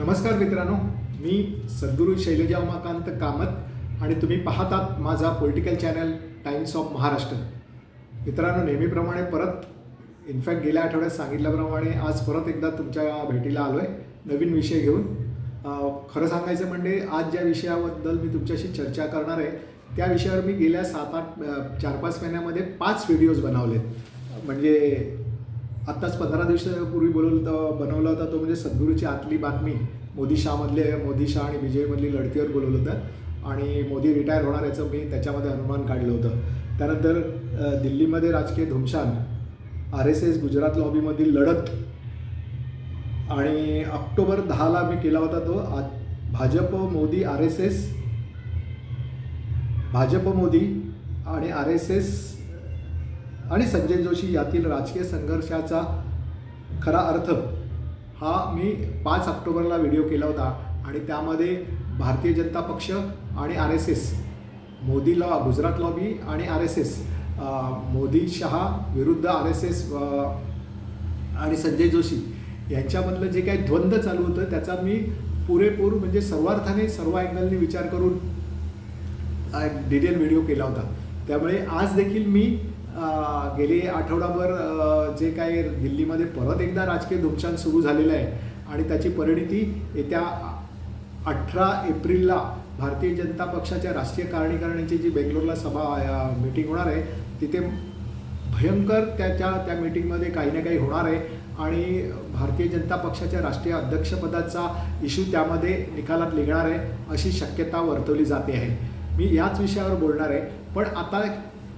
नमस्कार मित्रांनो मी सद्गुरू शैलजा उमाकांत कामत आणि तुम्ही पाहतात माझा political channel times of Maharashtra मित्रांनो नेहमीप्रमाणे परत इनफॅक्ट गेल्या आठवड्यात सांगितल्याप्रमाणे आज परत एकदा तुमच्या भेटीला आलो आहे नवीन विषय घेऊन. खरं सांगायचं म्हणजे आज ज्या विषयाबद्दल मी तुमच्याशी चर्चा करणार आहे त्या विषयावर मी गेल्या सात आठ चार पाच महिन्यामध्ये पाच व्हिडिओज बनवले म्हणजे आत्ताच पंधरा दिवसापूर्वी बोलवलं बनवला होता तो म्हणजे सद्गुरूची आतली बातमी. मोदी शहामधले मोदी शहा आणि विजयमधली लढतीवर बोलवलं होतं. आणि मोदी रिटायर होणार याचं मी त्याच्यामध्ये अनुमान काढलं होतं. त्यानंतर दिल्लीमध्ये राजकीय धुमशान आर एस एस गुजरात लॉबीमधील लढत. आणि ऑक्टोबर दहाला मी केला होता तो आ Bhajap Modi R S S Bhajap Modi आणि आर एस एस आणि संजय जोशी यातील राजकीय संघर्षाचा खरा अर्थ हा मी पाच ऑक्टोबरला व्हिडिओ केला होता आणि त्यामध्ये भारतीय जनता पक्ष आणि आर एस एस मोदी लॉ गुजरात लॉबी आणि R S S Modi Shah विरुद्ध आर एस एस आणि संजय जोशी यांच्यामधलं जे काही द्वंद्व चालू होतं त्याचा मी पुरेपूर म्हणजे सर्वार्थाने सर्व अँगलने विचार करून डिटेल व्हिडिओ केला होता. त्यामुळे आज देखील मी गेले आठवडाभर जे काय दिल्लीमध्ये परत एकदा राजकीय धुमशान सुरू झालेलं आहे आणि त्याची परिणिती येत्या अठरा एप्रिलला भारतीय जनता पक्षाच्या राष्ट्रीय कार्यकारिणीची जी बेंगलोरला सभा मीटिंग होणार आहे तिथे भयंकर त्याच्या त्या मीटिंगमध्ये काही ना काही होणार आहे आणि भारतीय जनता पक्षाच्या राष्ट्रीय अध्यक्षपदाचा इश्यू त्यामध्ये निकालात निघणार आहे अशी शक्यता वर्तवली जाते आहे. मी याच विषयावर बोलणार आहे पण आता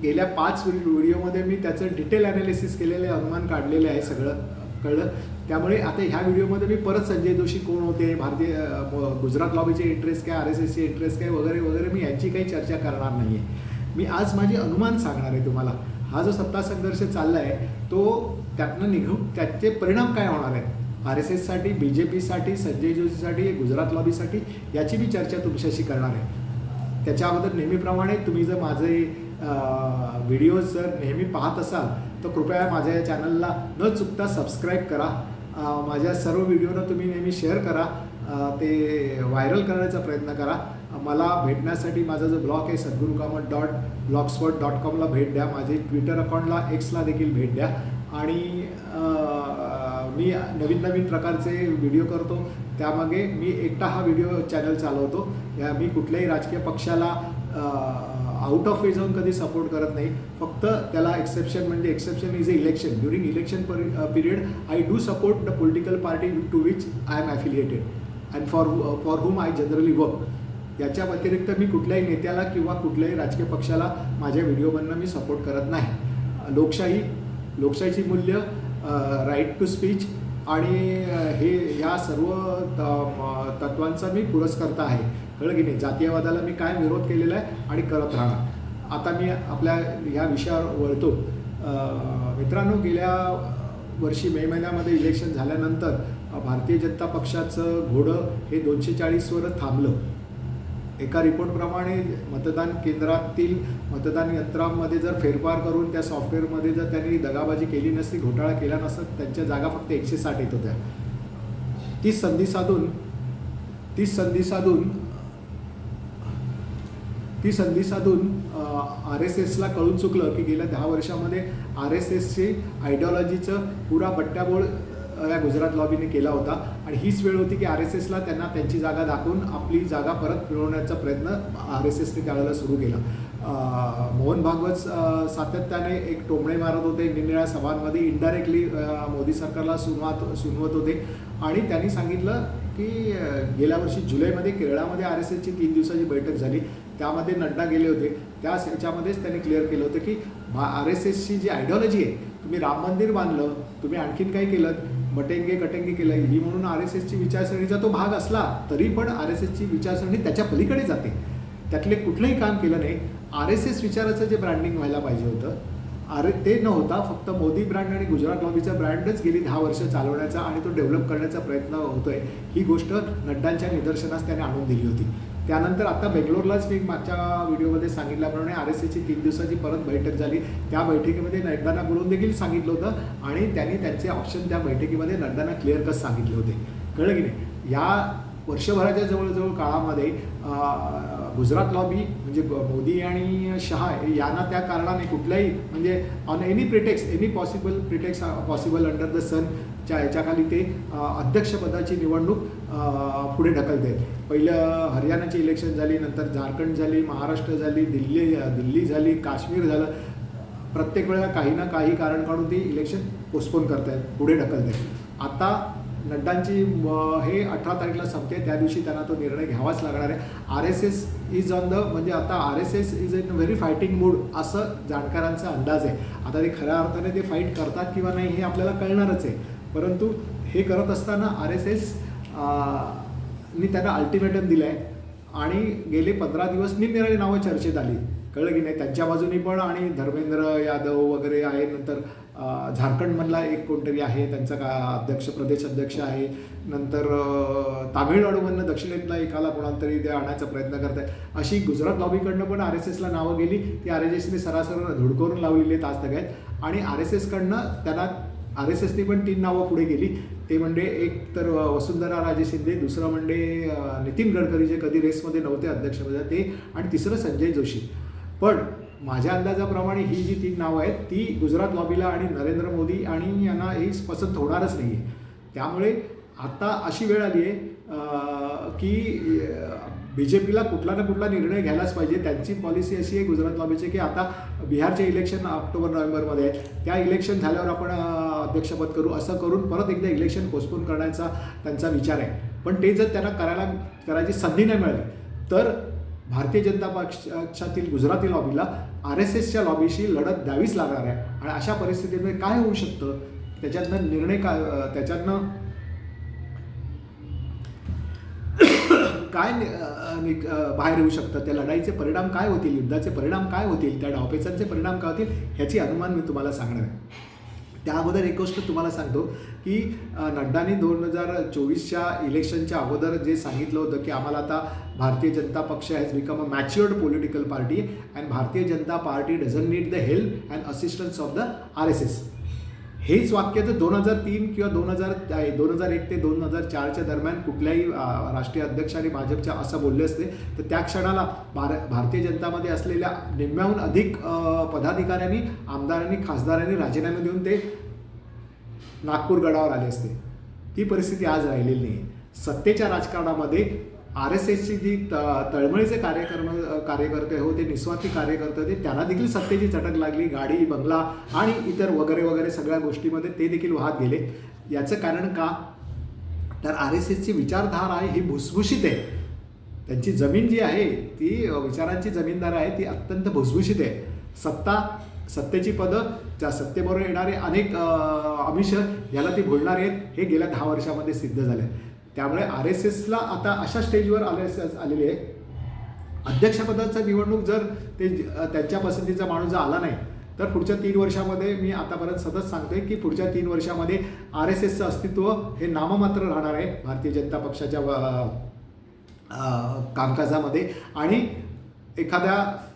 गेल्या पाच व्हिडिओमध्ये मी त्याचं डिटेल ॲनालिसिस केलेले अनुमान काढलेले आहे सगळं कळलं. त्यामुळे आता ह्या व्हिडिओमध्ये मी परत संजय जोशी कोण होते भारतीय गुजरात लॉबीचे इंटरेस्ट काय आर एस एसचे इंटरेस्ट काय वगैरे वगैरे मी यांची काही चर्चा करणार नाही आहे मी आज माझे अनुमान सांगणार आहे तुम्हाला. हा जो सत्ता संघर्ष चालला आहे तो त्यातनं निघू त्याचे परिणाम काय होणार आहेत? R S एससाठी B J पीसाठी Sanjay जोशीसाठी Gujarat लॉबीसाठी याची मी चर्चा तुमच्याशी करणार आहे. त्याच्याबद्दल नेहमीप्रमाणे तुम्ही जर माझे व्हिडिओज जर नेहमी पाहत असाल तर कृपया माझ्या या चॅनलला न चुकता सबस्क्राईब करा. माझ्या सर्व व्हिडिओना तुम्ही नेहमी शेअर करा. ते व्हायरल करण्याचा प्रयत्न करा. मला भेटण्यासाठी माझा जो ब्लॉग आहे Sadguru Kamat dot blogspot dot कॉमला भेट द्या. माझे ट्विटर अकाउंटला एक्सला देखील भेट द्या. आणि मी नवीन नवीन प्रकारचे व्हिडिओ करतो. त्यामागे मी एकटा हा व्हिडिओ चॅनल चालवतो. या मी कुठल्याही राजकीय पक्षाला आउट ऑफ वे जाऊन कधी सपोर्ट करत नाही. फक्त त्याला एक्सेप्शन म्हणजे exception is a election during election period I do support the political party to which I am affiliated and for for whom I generally work याच्या व्यतिरिक्त मी कुठल्याही नेत्याला किंवा कुठल्याही राजकीय पक्षाला माझ्या व्हिडिओमधनं मी सपोर्ट करत नाही. लोकशाही लोकशाहीची मूल्य राईट टू स्पीच आणि हे या सर्व म- तत्वांचा मी पुरस्कर्ता आहे. कळलं की नाही? जातीयवादाला मी काय विरोध केलेला आहे आणि करत राहणार. आता मी आपल्या ह्या विषयावर वळतो. मित्रांनो गेल्या वर्षी मे महिन्यामध्ये इलेक्शन झाल्यानंतर भारतीय जनता पक्षाचं घोडं हे दोनशे चाळीसवर थांबलं. एका रिपोर्टप्रमाणे मतदान केंद्रातील मतदान यंत्रामध्ये जर फेरफार करून त्या सॉफ्टवेअरमध्ये जर त्यांनी दगाबाजी केली नसती घोटाळा केला नसता त्यांच्या जागा फक्त एकशे साठ येत होत्या. तीच संधी साधून तीच संधी साधून ती संधी साधून आर एस एसला कळून चुकलं की गेल्या दहा वर्षामध्ये आर एस एसची आयडिओलॉजीचं पुरा बट्ट्याबोळ या गुजरात लॉबीने केला होता. आणि हीच वेळ होती की आर एस एसला त्यांना त्यांची जागा दाखवून आपली जागा परत मिळवण्याचा प्रयत्न आर एस एसने त्यावेळेला सुरू केला. मोहन भागवत सातत्याने एक टोमणे मारत होते निरनिळ्या सभांमध्ये. इनडायरेक्टली मोदी सरकारला सुनवात सुनवत होते. आणि त्यांनी सांगितलं की गेल्या वर्षी जुलैमध्ये केरळामध्ये आर एस एसची तीन दिवसाची बैठक झाली. त्यामध्ये नड्डा गेले होते. त्या ह्याच्यामध्येच त्यांनी क्लिअर केलं होतं की आर एस एसची जी आयडिओलॉजी आहे तुम्ही राम मंदिर बांधलं तुम्ही आणखीन काही केलं? बटेंगे कटेंगे केलं ही म्हणून आर एस एसची विचारसरणीचा तो भाग असला तरी पण आर एस एसची विचारसरणी त्याच्या पलीकडे जाते. त्यातले कुठलंही काम केलं नाही. आर एस एस विचाराचं जे ब्रँडिंग व्हायला पाहिजे होतं अरे ते न होता फक्त मोदी ब्रँड आणि गुजरात लॉबीचा ब्रँडच गेली दहा वर्ष चालवण्याचा आणि तो डेव्हलप करण्याचा प्रयत्न होतोय. ही गोष्ट नड्डांच्या निदर्शनास त्याने आणून दिली होती. त्यानंतर आता बेंगलोरलाच मी मागच्या व्हिडिओमध्ये सांगितल्याप्रमाणे आर एस एची तीन दिवसाची परत बैठक झाली. त्या बैठकीमध्ये नड्डांना बोलून देखील सांगितलं होतं आणि त्यांनी त्यांचे ऑप्शन त्या बैठकीमध्ये नड्डांना क्लिअर कट सांगितले होते. कळलं की नाही? या वर्षभराच्या जवळजवळ काळामध्ये गुजरात लॉबी म्हणजे मोदी आणि शहा यांना त्या कारणाने कुठल्याही म्हणजे on any pretext any possible pretext possible under the sun च्या याच्याखाली ते अध्यक्षपदाची निवडणूक पुढे ढकलते पहिलं हरियाणाची इलेक्शन झाली नंतर झारखंड झाली महाराष्ट्र झाली दिल्ली दिल्ली झाली काश्मीर झालं. प्रत्येक वेळेला काही ना काही कारण काढून ती इलेक्शन पोस्टपोन करतायत पुढे ढकलतायत आता नड्डांची हे अठरा तारीखला संपते त्या दिवशी त्यांना तो निर्णय घ्यावाच लागणार आहे. R S S is on the म्हणजे आता R S S is in very fighting mood असं जाणकारांचा अंदाज आहे. आता ते खऱ्या अर्थाने ते फाईट करतात किंवा नाही हे आपल्याला कळणारच आहे. परंतु हे करत असताना आर एस एस नी त्यांना अल्टिमेटम दिलं आहे आणि गेले पंधरा दिवस निरनिराळी नावं चर्चेत आली. कळलं की नाही त्यांच्या बाजूनी पण आणि धर्मेंद्र यादव वगैरे आहे. नंतर झारखंडमधला एक कोणतरी आहे त्यांचा का अध्यक्ष प्रदेश अध्यक्ष आहे. नंतर तामिळनाडूमधनं दक्षिणेतला एकाला कोणातरी तरी ते आणण्याचा प्रयत्न करत आहे अशी गुजरात लॉबीकडनं पण आर एस एसला नावं गेली. ती आर एस एसने सरासर धुडकवून लावलेली आहेत आज तगायत आणि आर एस एसकडनं त्यांना आर एस एसनी पण तीन नावं पुढे गेली ते म्हणजे एक तर वसुंधरा राजे शिंदे दुसरं म्हणजे नितीन गडकरी जे कधी रेसमध्ये नव्हते अध्यक्षपदा ते आणि तिसरं संजय जोशी. पण माझ्या अंदाजाप्रमाणे ही जी तीन नावं आहेत ती गुजरात लॉबीला आणि नरेंद्र मोदी आणि यांना ही पसंत होणारच नाही आहे त्यामुळे आता अशी वेळ आली आहे की बी जे पीला कुठला ना कुठला निर्णय घ्यायलाच पाहिजे. त्यांची पॉलिसी अशी आहे गुजरात लॉबीची की आता बिहारचे इलेक्शन ऑक्टोबर नोव्हेंबरमध्ये आहे. त्या इलेक्शन झाल्यावर आपण अध्यक्षपद करू असं करून परत एकदा इलेक्शन पोस्टपोन करण्याचा त्यांचा विचार आहे. पण ते जर त्यांना करायला करायची संधी नाही मिळाली तर भारतीय जनता पक्षातील गुजराती लॉबीला आर एस एसच्या लॉबीशी लढत द्यावीच लागणार आहे. आणि अशा परिस्थितीमध्ये काय होऊ शकतं? त्याच्यातनं निर्णय काय त्याच्यातनं काय बाहेर येऊ शकतं? त्या लढाईचे परिणाम काय होतील? युद्धाचे परिणाम काय होतील? त्या डावपेचांचे परिणाम काय होतील? ह्याची अनुमान मी तुम्हाला सांगणार आहे. त्या अगोदर एक गोष्ट तुम्हाला सांगतो की नड्डानी दोन हजार चोवीसच्या इलेक्शनच्या अगोदर जे सांगितलं होतं की आम्हाला आता Bharatiya Janata Paksha has become a matured political party and Bharatiya Janata party doesn't need the help and assistance of the R S S हेच वाक्य जर दोन हजार तीन किंवा दोन हजार दोन हजार एक ते दोन हजार चारच्या दरम्यान कुठल्याही राष्ट्रीय अध्यक्ष आणि भाजपच्या असं बोलले असते तर त्या क्षणाला भार भारतीय जनतामध्ये असलेल्या निम्म्याहून अधिक पदाधिकाऱ्यांनी आमदारांनी खासदारांनी राजीनामे देऊन ते नागपूर गडावर आले असते. ती परिस्थिती आज राहिलेली नाही. सत्तेच्या राजकारणामध्ये आर एस एसची जी त तळमळीचे कार्यक्रम कार्यकर्ते हो ते निस्वार्थी कार्यकर्ते होते त्यांना देखील सत्तेची चटक लागली गाडी बंगला आणि इतर वगैरे वगैरे सगळ्या गोष्टीमध्ये ते देखील वाहत गेले. याचं कारण का? तर आर एस एसची विचारधारा आहे ही भुसभुशीत आहे. त्यांची जमीन जी आहे ती विचारांची जमीनदार आहे ती अत्यंत भुसभुशीत आहे. सत्ता सत्तेची पदं ज्या सत्तेबरोबर येणारे अनेक अ, आमिष याला ती भुलणार आहेत हे गेल्या दहा वर्षामध्ये सिद्ध झाले त्यामुळे आर एस एसला आता अशा स्टेजवर आर एस एस आहे. अध्यक्षपदाचा निवडणूक जर ते त्यांच्या पसंतीचा माणूस जर आला नाही तर पुढच्या तीन वर्षामध्ये मी आतापर्यंत सतत सांगतोय की पुढच्या तीन वर्षामध्ये आर एस एसचं अस्तित्व हे नाममात्र राहणार आहे भारतीय जनता पक्षाच्या कामकाजामध्ये. आणि एखाद्या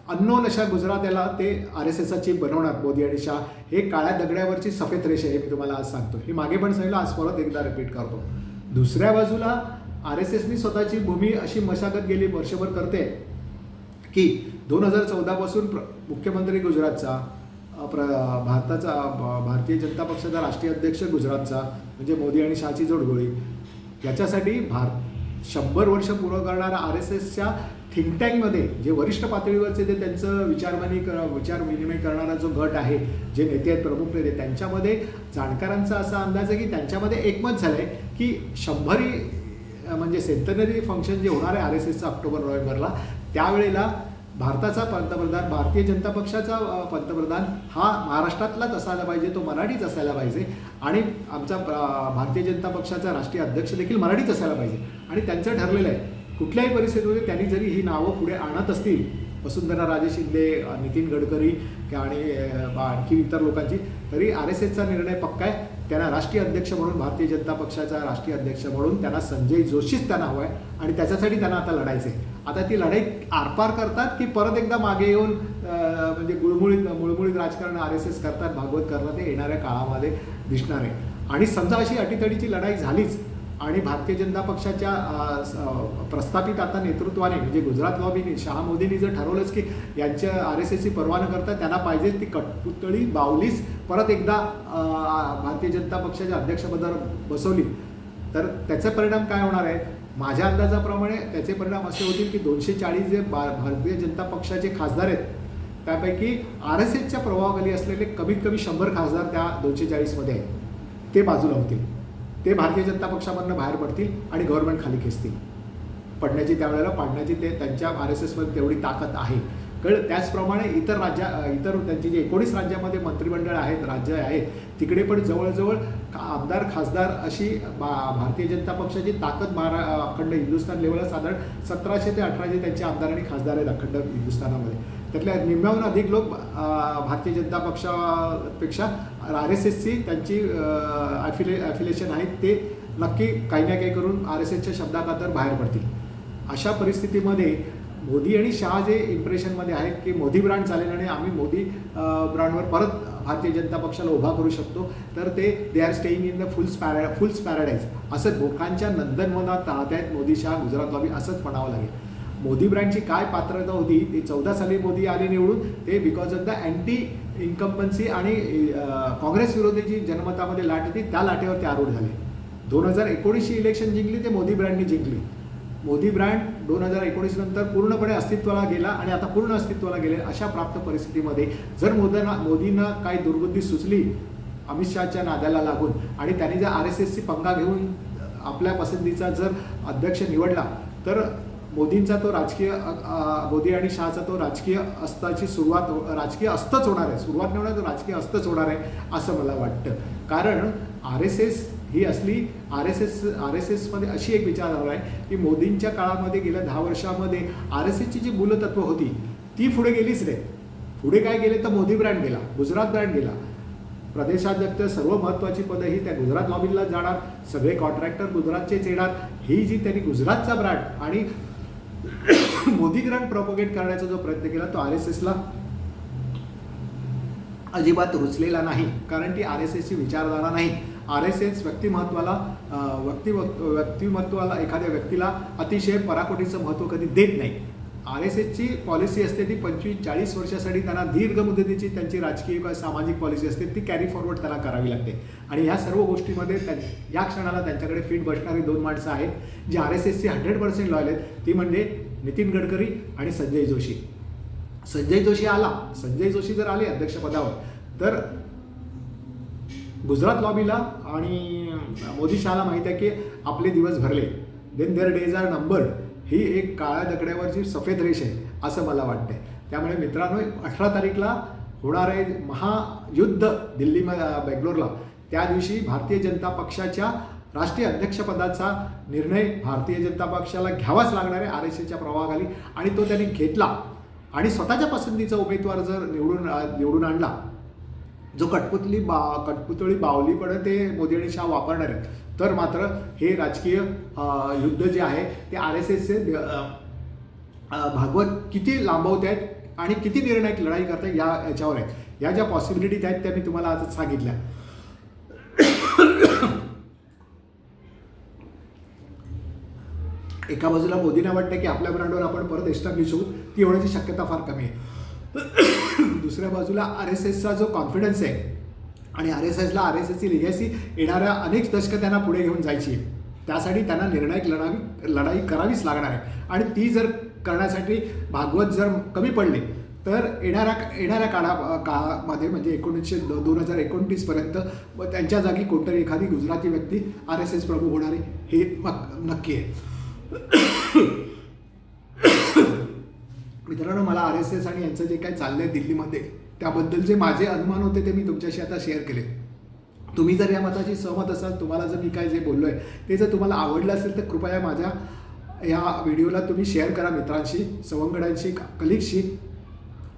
अननोन अशा गुजरात्याला ते आर एस एसचा चीफ बनवणार मोदी आणि शाह. हे काळ्या दगड्यावरची सफेद रेषा हे मी तुम्हाला आज सांगतो हे मागे पण सांगितलं आज परत एकदा रिपीट करतो. दुसऱ्या बाजूला आर एस एसनी स्वतःची भूमी अशी मशागत गेली वर्षभर करते की दोन हजार चौदापासून प्र मुख्यमंत्री गुजरातचा प्र भारताचा भारतीय जनता पक्षाचा राष्ट्रीय अध्यक्ष गुजरातचा म्हणजे मोदी आणि शहाची जोडगोळी. याच्यासाठी भारत शंभर वर्ष पूर्ण करणारा आर एस एसच्या थिंक टँकमध्ये जे वरिष्ठ पातळीवरचे जे त्यांचं विचारमनी कर विचार विनिमय करणारा जो गट आहे जे नेते आहेत प्रमुख नेते त्यांच्यामध्ये जाणकारांचा असा अंदाज आहे की त्यांच्यामध्ये एकमत झालं आहे की शंभरी म्हणजे सेंटनरी फंक्शन जे होणार आहे आर एस एसचं ऑक्टोबर नोव्हेंबरला त्यावेळेला भारताचा पंतप्रधान भारतीय जनता पक्षाचा पंतप्रधान हा महाराष्ट्रातलाच असायला पाहिजे तो मराठीच असायला पाहिजे आणि आमचा भारतीय जनता पक्षाचा राष्ट्रीय अध्यक्ष देखील मराठीच असायला पाहिजे. आणि त्यांचं ठरलेलं आहे कुठल्याही परिस्थितीमध्ये त्यांनी जरी ही नावं पुढे आणत असतील वसुंधरा राजे शिंदे नितीन गडकरी आणि आणखी इतर लोकांची तरी आर एस एसचा निर्णय पक्का आहे. त्यांना राष्ट्रीय अध्यक्ष म्हणून भारतीय जनता पक्षाचा राष्ट्रीय अध्यक्ष म्हणून त्यांना संजय जोशीच त्यांना हवं आहे. आणि त्याच्यासाठी त्यांना आता लढायचं आहे आता ती लढाई आरपार करतात की परत एकदा मागे येऊन म्हणजे गुळमुळीत मुळमुळीत राजकारण आर एस एस करतात भागवत करतात ते येणाऱ्या काळामध्ये दिसणार आहे. आणि समजा अशी अटीतडीची लढाई झालीच आणि भारतीय जनता पक्षाच्या प्रस्थापित आता नेतृत्वाने म्हणजे गुजरात लॉबीने शहा मोदींनी जर ठरवलंच की यांच्या आर एस एसची पर्वा न करता त्यांना पाहिजे ती कटपुतळी बावलीस परत एकदा भारतीय जनता पक्षाच्या अध्यक्षपदावर बसवली. तर त्याचे परिणाम काय होणार आहेत? माझ्या अंदाजाप्रमाणे त्याचे परिणाम असे होतील की दोनशे चाळीस जे बा भारतीय जनता पक्षाचे खासदार आहेत त्यापैकी आर एस एसच्या प्रभावाखाली असलेले कमीत कमी शंभर खासदार त्या दोनशे चाळीसमध्ये आहेत. ते बाजूला होतील. ते भारतीय जनता पक्षामधनं बाहेर पडतील आणि गव्हर्नमेंट खाली खेचतील. पडण्याची त्यावेळेला पाडण्याची ते त्यांच्या आर एस एसमध्ये तेवढी ताकद आहे. कळ त्याचप्रमाणे इतर राज्या इतर त्यांची जे एकोणीस राज्यामध्ये मंत्रिमंडळ आहेत राज्य आहेत तिकडे पण जवळजवळ आमदार खासदार अशी बा भारतीय जनता पक्षाची ताकद महारा अखंड हिंदुस्थान लेवलला साधारण सतराशे ते अठराशे त्यांचे आमदार आणि खासदार आहेत अखंड हिंदुस्थानामध्ये. त्यातल्या निम्म्याहून अधिक लोक भारतीय जनता पक्षापेक्षा आर एस एसची त्यांची ॲफिले ॲफिलेशन आहेत. ते नक्की काही ना काही करून आर एस एसच्या शब्दाखातर बाहेर पडतील. अशा परिस्थितीमध्ये मोदी आणि शहा जे इम्प्रेशनमध्ये आहेत की मोदी ब्रँड चालेल आणि आम्ही मोदी ब्रँडवर परत भारतीय जनता पक्षाला उभा करू शकतो तर ते they are staying in the fools para fools paradise असं लोकांच्या नंदनवनात राहत आहेत मोदी शहा गुजरात लॉबी असंच म्हणावं लागेल. मोदी ब्रँडची काय पात्रता होती ते चौदा साली मोदी आले निवडून ते because of the anti incumbency आणि काँग्रेस विरोधी जी जनमतामध्ये लाट होती त्या लाटेवर ते आरूढ झाले. दोन हजार एकोणीसची इलेक्शन जिंकली ते मोदी ब्रँडनी जिंकली. मोदी ब्रँड दोन हजार एकोणीस नंतर पूर्णपणे अस्तित्वाला गेला आणि आता पूर्ण अस्तित्वाला गेले अशा प्राप्त परिस्थितीमध्ये जर मोदींना मोदींना काही दुर्बुद्धी सुचली अमित शहाच्या नाद्याला लागून आणि त्यांनी जर आर एस एसची पंगा घेऊन आपल्या पसंतीचा जर अध्यक्ष निवडला तर मोदींचा तो राजकीय मोदी आणि शहाचा तो राजकीय अस्ताची सुरुवात हो- राजकीय अस्तच होणार आहे. सुरुवात नाही होणार तो राजकीय अस्तच होणार आहे असं मला वाटतं. कारण आर एस एस ही असली R S S R S एसमध्ये अशी एक विचारधारा आहे की मोदींच्या काळामध्ये गेल्या दहा वर्षामध्ये आर एस एसची जी मूलतत्व होती ती पुढे गेलीच नाही. पुढे काय गेले तर मोदी ब्रँड गेला गुजरात ब्रँड गेला. प्रदेशाध्यक्ष सर्व महत्त्वाची पदं ही त्या गुजरात लॉबीला जाणार सगळे कॉन्ट्रॅक्टर गुजरातचेच येणार. ही जी त्यांनी गुजरातचा ब्रँड आणि मोदी प्रोपोगेट करण्याचा जो प्रयत्न केला तो आर एस एसला अजिबात रुचलेला नाही. कारण ती आर एस एसची विचारधारा नाही. आर एस एस व्यक्तिमत्वाला अं, व्यक्तिमत्वाला एखाद्या व्यक्तीला अतिशय पराकोटीचं महत्त्व कधी देत नाही. आर एस एसची पॉलिसी असते ती पंचवीस चाळीस वर्षासाठी त्यांना दीर्घ मुदतीची त्यांची राजकीय किंवा सामाजिक पॉलिसी असते ती कॅरी फॉरवर्ड त्याला करावी लागते. आणि ह्या सर्व गोष्टीमध्ये त्या या क्षणाला त्यांच्याकडे फिट बसणारी दोन माणसं आहेत जी आर एस एसची हंड्रेड पर्सेंट लॉयल आहेत. ती म्हणजे नितीन गडकरी आणि संजय जोशी. संजय जोशी आला. संजय जोशी जर आले अध्यक्षपदावर तर गुजरात लॉबीला आणि मोदी शहाला माहीत आहे की आपले दिवस भरले. Then their days are numbered ही एक काळ्या दगड्यावरची सफेद रेष आहे असं मला वाटतंय. त्यामुळे मित्रांनो अठरा तारीखला होणार आहे महायुद्ध दिल्ली बेंगलोरला. त्या दिवशी भारतीय जनता पक्षाच्या राष्ट्रीय अध्यक्षपदाचा निर्णय भारतीय जनता पक्षाला घ्यावाच लागणार आहे आर एस एच्या प्रवाहाखाली. आणि तो त्यांनी घेतला. आणि स्वतःच्या पसंतीचा उमेदवार जर निवडून निवडून आणला जो कठपुतली बा कटपुतळी बावलीपणे ते मोदी आणि शाह वापरणार आहेत. तर मात्र हे राजकीय युद्ध जे आहे ते आर एस एसचे भागवत किती लांबवत आहेत आणि किती निर्णायक लढाई करतात या याच्यावर आहेत. या ज्या पॉसिबिलिटीज आहेत त्या मी तुम्हाला आज सांगितल्या. एका बाजूला मोदींना वाटतं की आपल्या ब्रँडवर आपण परत एस्टॅब्लिश होऊ ती होण्याची शक्यता फार कमी आहे. दुसऱ्या बाजूला आर एस एसचा जो कॉन्फिडन्स आहे आणि आर एस एसला आर एस एसची लिगॅसी येणाऱ्या अनेक दशकं त्यांना पुढे घेऊन जायची आहे. त्यासाठी त्यांना निर्णायक लढावी लढाई करावीच लागणार आहे. आणि ती जर करण्यासाठी भागवत जर कमी पडले तर येणाऱ्या येणाऱ्या काळा काळामध्ये म्हणजे एकोणीसशे दो दोन हजार एकोणतीसपर्यंत त्यांच्या जागी कोणतरी एखादी गुजराती व्यक्ती आर एस एस प्रमुख होणार आहे हे नक्की आहे. मित्रांनो मला आर एस एस आणि यांचं जे काही चाललं आहे दिल्लीमध्ये त्याबद्दल जे माझे अनुमान होते ते मी तुमच्याशी आता शेअर केले. तुम्ही जर या मताशी सहमत असाल तुम्हाला जर मी काय जे बोललो आहे ते जर तुम्हाला आवडलं असेल तर कृपया माझ्या या व्हिडिओला तुम्ही शेअर करा मित्रांशी सवंगड्यांशी कलिकशी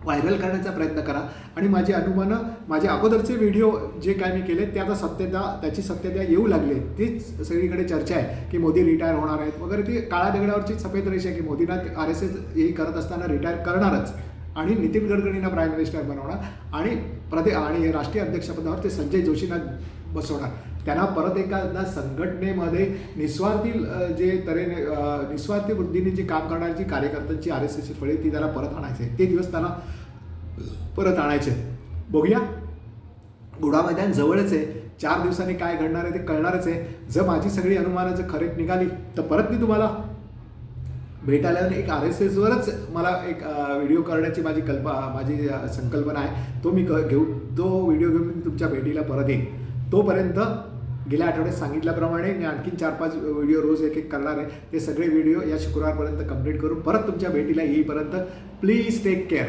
व्हायरल करण्याचा प्रयत्न करा. आणि माझी अनुमानं माझे अगोदरचे व्हिडिओ जे काय मी केले ते आता सत्यता त्याची सत्यता येऊ लागली तीच सगळीकडे चर्चा आहे की मोदी रिटायर होणार आहेत. वगैरे ती काळ्या दगडावरची सफेद रेषा आहे की मोदींना आर एस एस हे करत असताना रिटायर करणारच. आणि नितीन गडकरींना प्राईम मिनिस्टर बनवणार आणि प्रदे आणि राष्ट्रीय अध्यक्षपदावर ते संजय जोशींना बसवणार. त्यांना परत एखादा संघटनेमध्ये निस्वार्थी जे तऱ्हेने निस्वार्थी वृद्धीने जे काम करणारी जी कार्यकर्त्यांची आर एस एसची फळे ती त्याला परत आणायचे ते दिवस त्यांना परत आणायचे बघूया. गुढा मैदान जवळच आहे. चार दिवसांनी काय घडणार आहे ते कळणारच आहे. जर माझी सगळी अनुमानं जर खरेच निघाली तर परत मी तुम्हाला भेटायला आल्यावर एक आर एस एसवरच मला एक व्हिडिओ करण्याची माझी कल्प माझी संकल्पना आहे. तो मी क घेऊ तो व्हिडिओ घेऊन मी तुमच्या भेटीला परत येईन. तोपर्यंत गेल्या आठवड्यात सांगितल्याप्रमाणे मी आणखीन चार पाच व्हिडिओ रोज एक एक करणार आहे. ते सगळे व्हिडिओ या शुक्रवारपर्यंत कंप्लीट करून परत तुमच्या भेटीला येईपर्यंत प्लीज टेक केअर